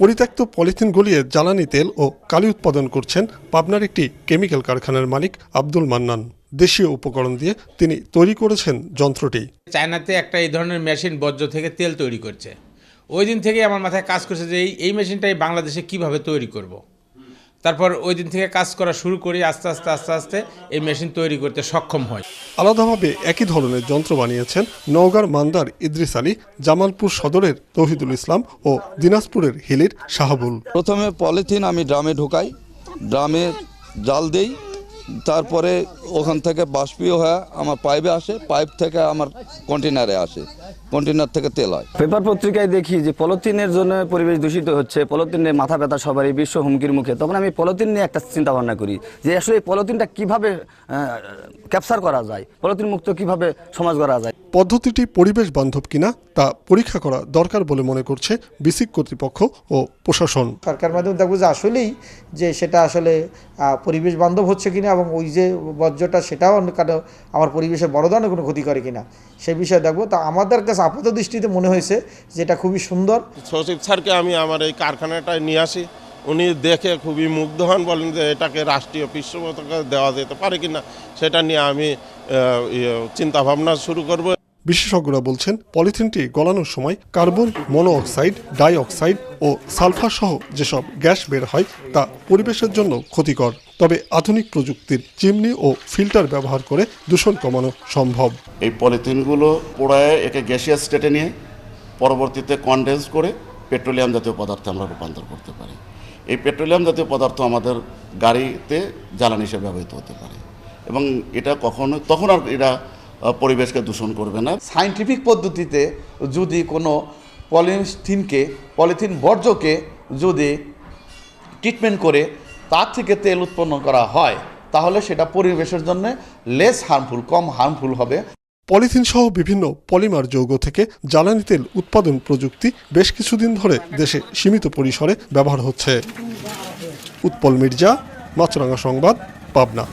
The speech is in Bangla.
পরিত্যক্ত পলিথিন গলিয়ে জ্বালানি তেল ও কালি উৎপাদন করছেন পাবনার একটি কেমিক্যাল কারখানার মালিক আব্দুল মান্নান। দেশীয় উপকরণ দিয়ে তিনি তৈরি করেছেন যন্ত্রটি। চায়নাতে একটা এই ধরনের মেশিন বর্জ্য থেকে তেল তৈরি করছে। ওই দিন থেকে আমার মাথায় কাজ করছে যে এই এই মেশিনটাই বাংলাদেশে কীভাবে তৈরি করব। তারপর ওই দিন থেকে কাজ করা শুরু করি আস্তে আস্তে আস্তে আস্তে এই মেশিন তৈরি করতে সক্ষম হয় আলাদাভাবে একই ধরনের যন্ত্র বানিয়েছেন নওগাঁর মান্দার ইদ্রিস আলী জামালপুর সদরের তৌহিদুল ইসলাম ও দিনাজপুরের হিলির শাহাবুল। প্রথমে পলিথিন আমি ড্রামে ঢোকাই ড্রামে জাল দেই তারপরে ওখান থেকে বাষ্পীয় হয়ে আমার পাইপে আসে পাইপ থেকে আমার কন্টেনারে আসে। কন্টেনার থেকে তেল হয়। পেপার পত্রিকায় দেখি যে পলিথিনের জন্য পরিবেশ দূষিত হচ্ছে পলিথিনের মাথা ব্যথা সবারই বিশ্ব হুমকির মুখে। তখন আমি পলিথিন নিয়ে একটা চিন্তা ভাবনা করি যে আসলে এই পলিথিনটা কীভাবে ক্যাপচার করা যায়? পলিথিন মুক্ত কীভাবে সমাজ করা যায়? পদ্ধতিটি পরিবেশ বান্ধব কিনা তা পরীক্ষা করা দরকার বলে মনে করছে বিসিক কর্তৃপক্ষ ও প্রশাসন। সরকার মাধ্যমে দেখব যে আসলেই যে সেটা আসলে পরিবেশ বান্ধব হচ্ছে কিনা এবং ওই যে বর্জ্যটা সেটাও অন্য কারও আমার পরিবেশে বড় ধরনের কোনো ক্ষতি করে কিনা সে বিষয়ে দেখব। তা আমাদের কাছে আপাত দৃষ্টিতে মনে হয়েছে যেটা খুবই সুন্দর। সচিব স্যারকে আমি আমার এই কারখানাটায় নিয়ে আসি। উনি দেখে খুবই মুগ্ধ হন, বলেন যে এটাকে রাষ্ট্রীয় পৃষ্ঠপোষকতা দেওয়া যেতে পারে কিনা, সেটা নিয়ে আমি চিন্তাভাবনা শুরু করব। বিশেষজ্ঞরা বলছেন, পলিথিনটি গলানোর সময় কার্বন মনোঅক্সাইড ডাই অক্সাইড ও সালফার সহ যেসব গ্যাস বের হয়, তা পরিবেশের জন্য ক্ষতিকর। তবে আধুনিক প্রযুক্তির চিমনি ও ফিল্টার ব্যবহার করে দূষণ কমানো সম্ভব। এই পলিথিনগুলো পোড়ায় একে গ্যাসিয়াস স্টেটে নিয়ে পরবর্তীতে কনডেন্স করে পেট্রোলিয়াম জাতীয় পদার্থে আমরা রূপান্তর করতে পারি। এই পেট্রোলিয়াম জাতীয় পদার্থ আমাদের গাড়িতে জ্বালানি হিসেবে ব্যবহৃত হতে পারে। এবং এটা কখনো তখন আর এটা পরিবেশকে দূষণ করবে না। সাইন্টিফিক পদ্ধতিতে যদি কোনো পলিথিনকে পলিথিন বর্জ্যকে যদি ট্রিটমেন্ট করে তার থেকে তেল উৎপন্ন করা হয় তাহলে সেটা পরিবেশের জন্য লেস হার্মফুল কম হার্মফুল হবে। পলিথিন সহ বিভিন্ন পলিমার যৌগ থেকে জ্বালানি তেল উৎপাদন প্রযুক্তি বেশ কিছুদিন ধরে দেশে সীমিত পরিসরে ব্যবহার হচ্ছে। উৎপল মির্জা মাছরাঙ্গা সংবাদ পাবনা।